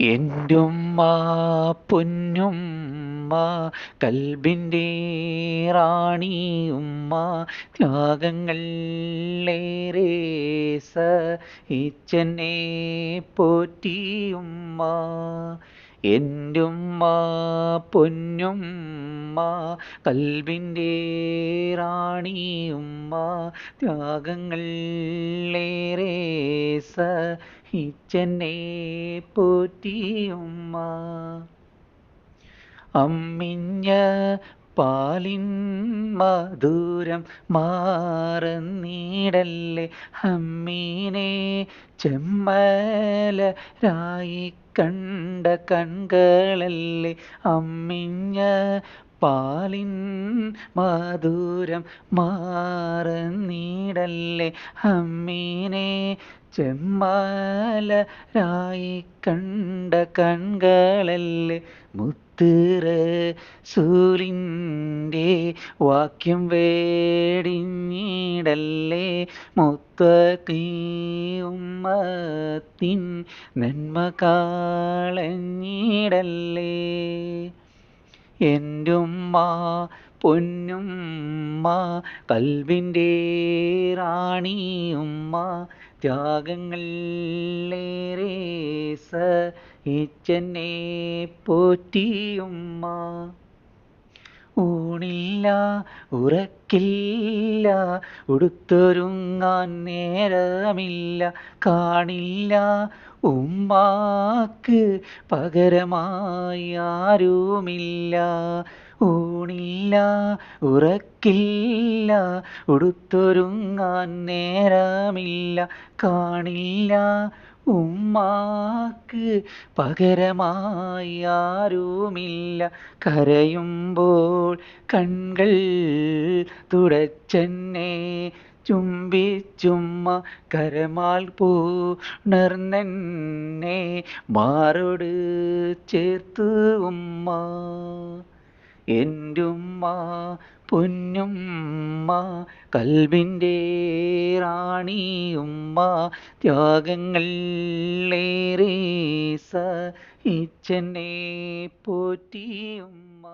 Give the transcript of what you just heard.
എന്റുമ്മ പൊന്നുമ്മ കൽബിന്റെ റാണിയുമ്മ ത്യാഗങ്ങളേറെ സ ഇച്ചനെ പോറ്റിയുമ്മ. എന്റുമ്മ പൊന്നുമ്മ കൽബിന്റെ റാണിയുമ്മ ത്യാഗങ്ങൾ ഏറെ സഹിച്ചെന്നെ പോറ്റിയുമ്മ അമ്മിഞ്ഞ പാലിൻ മധുരം മാറുന്നീടല്ലേ അമ്മീനെ ചെമ്മലരായി കണ്ട കൺകളല്ലേ അമ്മിഞ്ഞ പാലിൻ മധുരം മാറുന്നീടല്ലേ അമ്മീനെ. ചെമ്മാലരായി കണ്ട കൺകളല്ലേ മുത്തിറ സൂലിന്റെ വാക്യം വേടിഞ്ഞിടല്ലേ. മുത്തീ ഉമ്മത്തിൻ നന്മ കാളഞ്ഞിടല്ലേ. എന്റുമ്മ പൊന്നുമ്മ കൽവിന്റെ റാണിയുമ്മ ത്യാഗങ്ങളേറെ സ ഇച്ചെന്നെ പോറ്റിയുമ്മ. ഊണില്ല ഉറക്കില്ല ഉടുത്തൊരുങ്ങാൻ നേരമില്ല കാണില്ല. ഉമ്മാക്ക് പകരമായി ആരുമില്ല. ഊണില്ല ഉറക്കില്ല ഉടുത്തൊരുങ്ങാൻ നേരമില്ല കാണില്ല. ഉമ്മാക്ക് പകരമായി ആരുമില്ല. കരയുമ്പോൾ കൺകൾ തുടച്ചെന്നെ ചുംബിച്ചുമ്മ കരമാൽ പൂണർന്നെ മാറോട് ചേർത്ത് ഉമ്മ എന്റുമ്മ പൊന്നുമ്മ കൽവിന്റെ റാണിയുമ്മ ത്യാഗങ്ങൾ ഏറെ സഹിച്ചെന്നെ പോറ്റിയുമ്മ.